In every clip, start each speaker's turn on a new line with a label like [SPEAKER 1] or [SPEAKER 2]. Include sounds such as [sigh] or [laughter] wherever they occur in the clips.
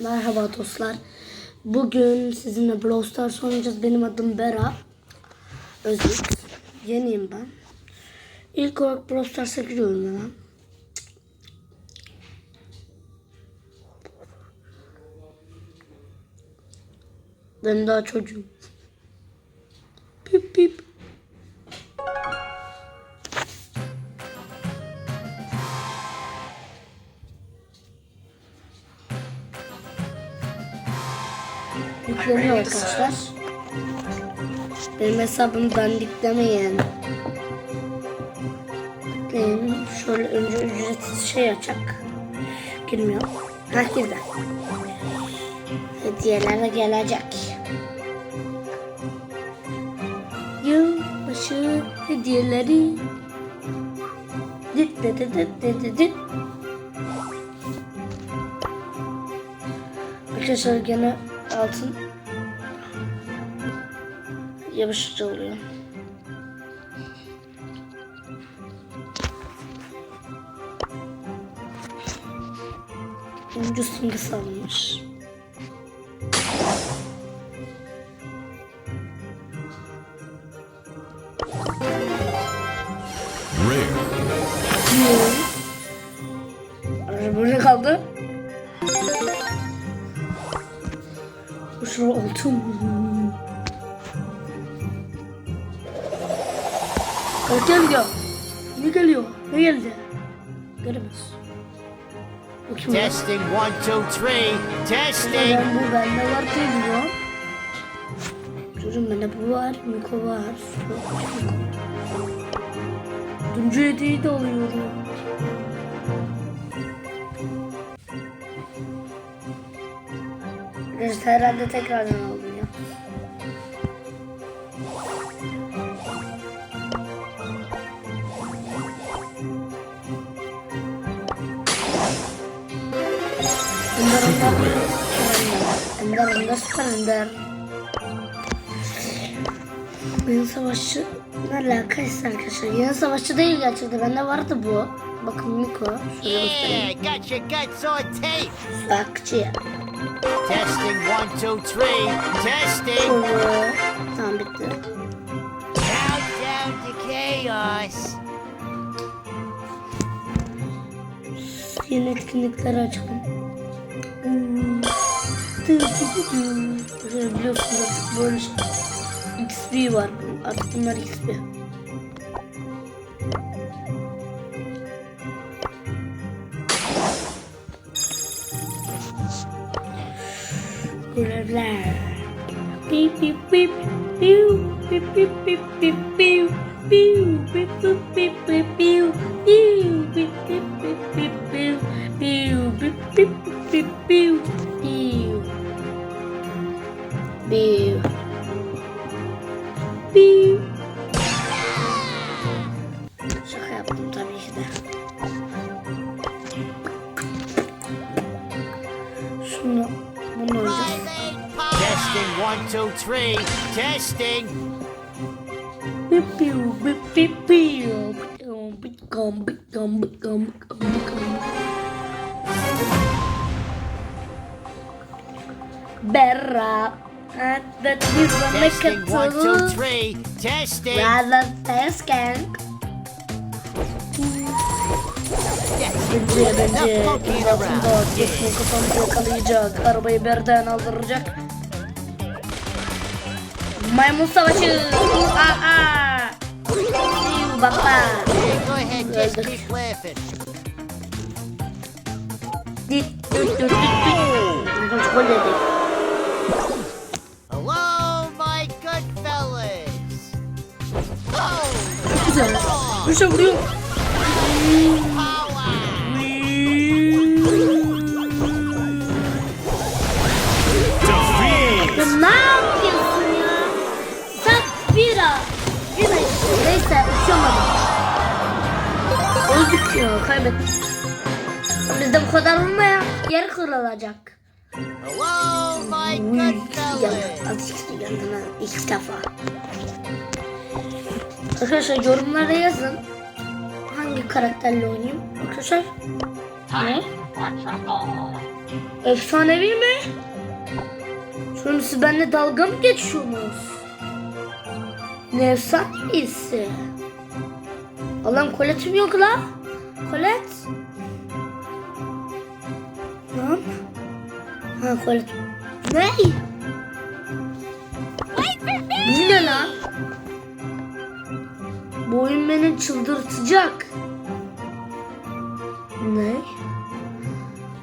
[SPEAKER 1] Merhaba dostlar. Bugün sizinle Brawl Stars oynayacağız. Benim adım Bera. Özür. Yeniyim ben. İlk olarak Brawl Stars'a giriyorum hemen. Ben daha çocuğum. Yükleniyor arkadaşlar. Benim hesabım dandik demeyin. Bekleyin. Şöyle önce ücretsiz şey açak. Girmiyor. Hah girdi. Hediyeler de gelecek. Yılbaşı hediyeleri. Dit dit dit dit dit dit. Arkadaşlar gene altın yavaşça oluyor. Simgesi alınmış.
[SPEAKER 2] Rare.
[SPEAKER 1] Araba ne kaldı? Şu altın. Kaç geliyor? Ne geliyor? Ne geldi? Göremez.
[SPEAKER 3] Testing one, two, three. Testing.
[SPEAKER 1] Ben bu bende var geliyor. Çocuğum bende bu var. Miko var. Döncü hediyeyi de alıyorum. Arkadaşlar herhalde tekrardan aldım Ender Ender Süper Ender Yeni Savaşçı ne alakaysa arkadaşlar Yeni Savaşçı değil gerçekten bende vardı bu Bakın Miko Şöyle
[SPEAKER 3] Yeah, got your guts on tape.
[SPEAKER 1] Sakçı
[SPEAKER 3] Testing one, two, three. Testing.
[SPEAKER 1] Şöyle Tamam bitti
[SPEAKER 3] Countdown to chaos.
[SPEAKER 1] Yeni etkinlikleri açalım. Şöyle biliyorsunuz böyle XP var artık bunlar XP Görevler Bip bip bip Piu bip bip bip bip piu Piu bip bip bip bip piu Piu bip bip bip bip piu Piu bip bip bip bip piu Piu Piu Piu Şaka yaptım tabii ki de. Şunu bunu.
[SPEAKER 3] Testing one, two, three. Testing.
[SPEAKER 1] Bip piu bip bip. Bicam bicam bicam bicam bicam bicam. Berra. Evet biz bana
[SPEAKER 3] Testing one, two, three. Testing.
[SPEAKER 1] Rather Teskank. Bence bence altında düşman kafamı yakalayacak. Arabayı berden aldıracak. Maymun savaşı. Aa. Baba.
[SPEAKER 3] Laughing.
[SPEAKER 1] Dit dit dit dit dit. Arkadaş Güzel. Şey vuruyor. Ya ne yapıyorsun ya? Safira. Yine işte. Neyse uçamadım. Öldük ya kaybettik. Bizde bu kadar olma ya. Yer kırılacak.
[SPEAKER 3] Hello, my good
[SPEAKER 1] geldi.
[SPEAKER 3] fellas.
[SPEAKER 1] Az çıktı geldi lan ilk defa. Arkadaşlar yorumlara yazın. Hangi karakterle oynayayım? Arkadaşlar. Ne? Efsanevi mi? Şimdi siz benimle dalga mı geçiyorsunuz? Ne efsanevisi? Allah'ım koletim yok la. Kolet. Lan. Ha kolet. Ne? Bu ne lan? Bu oyun beni çıldırtacak. Ne?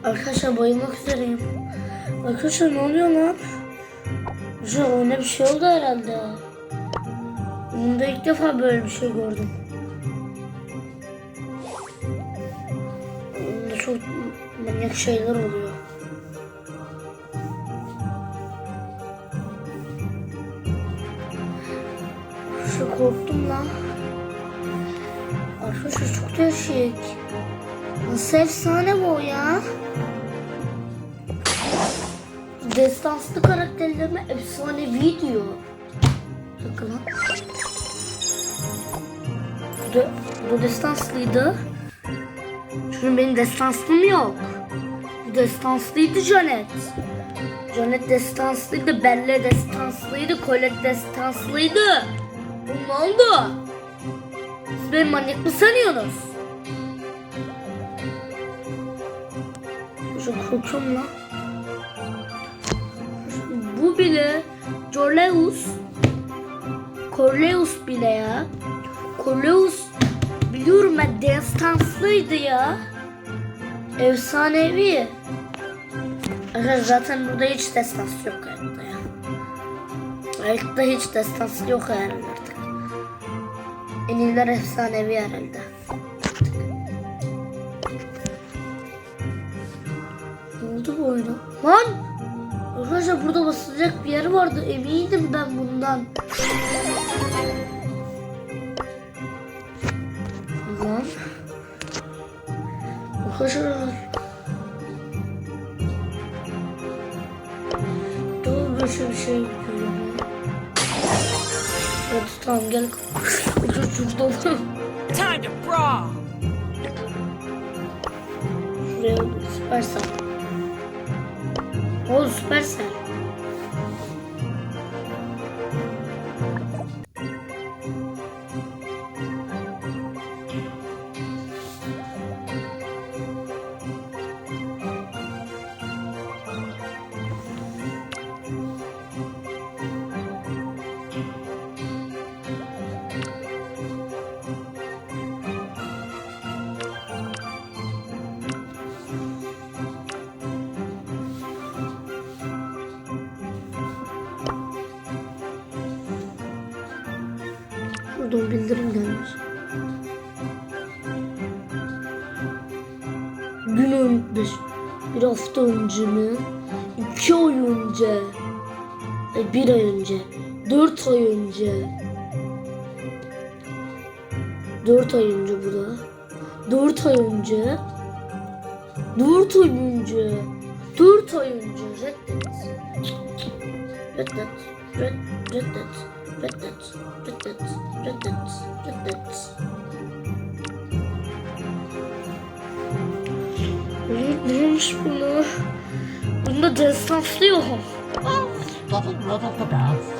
[SPEAKER 1] Arkadaşlar bayılmak üzereyim. Arkadaşlar ne oluyor lan? Şu oyuna bir şey oldu herhalde. Bunda ilk defa böyle bir şey gördüm. Oyunda çok manyak şeyler oluyor. Şu korktum Arkadaşlar çok değişik. Nasıl efsane bu ya? Destanslı karakterlerime efsanevi diyor. Bakın lan. Da, bu destanslıydı. Çünkü benim destansım yok. Bu destanslıydı Janet. Janet destanslıydı, Belle destanslıydı, Colette destanslıydı. Bu ne oldu? Beni manyak mı sanıyorsunuz? Çok korkuyorum lan. Bu bile Corleus Corleus bile ya. Corleus biliyorum ben destanslıydı ya. Efsanevi. Arkadaşlar zaten burada hiç destans yok hayatta ya. Hayatta hiç destans yok herhalde artık. En iyiler efsanevi herhalde. Ne oldu bu oyuna? Lan! Arkadaşlar burada basılacak bir yer vardı. Eminim ben bundan. Lan. Arkadaşlar. Dur bir şey tamam gel. Otur şurada. [laughs]
[SPEAKER 2] Time to brawl!
[SPEAKER 1] Şuraya süpersel. O süpersel. Buradan bildirim gelmiş. Gün önce, bir hafta önce mi? İki ay önce. Ay bir ay önce. Dört ay önce. Dört ay önce bu da. Dört ay önce. Dört ay önce. Dört ay önce. Reddet. Reddet. Red, reddet. Reddet. Reddet. Reddet. Reddet. Ne- Neymiş bunu? Bunda destansı yok.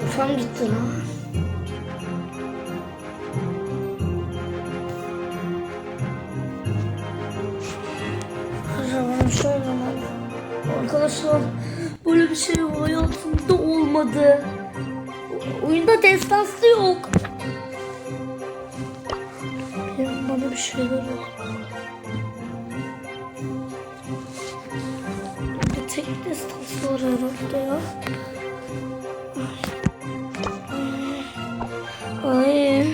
[SPEAKER 1] Kafam gitti lan. O zaman. Arkadaşlar böyle bir şey hayatımda olmadı. Oyunda destansı yok. Bana bir şeyler oldu. Bir tek destansı var herhalde ya. Ay.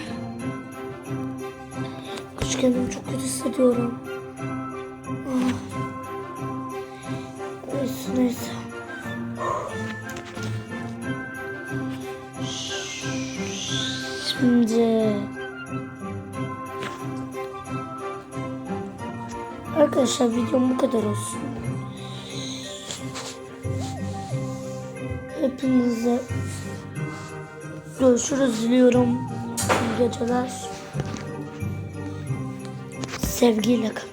[SPEAKER 1] Kendimi çok kötü hissediyorum. Arkadaşlar videom bu kadar olsun. Hepinize görüşürüz diliyorum. İyi geceler. Sevgiyle kalın.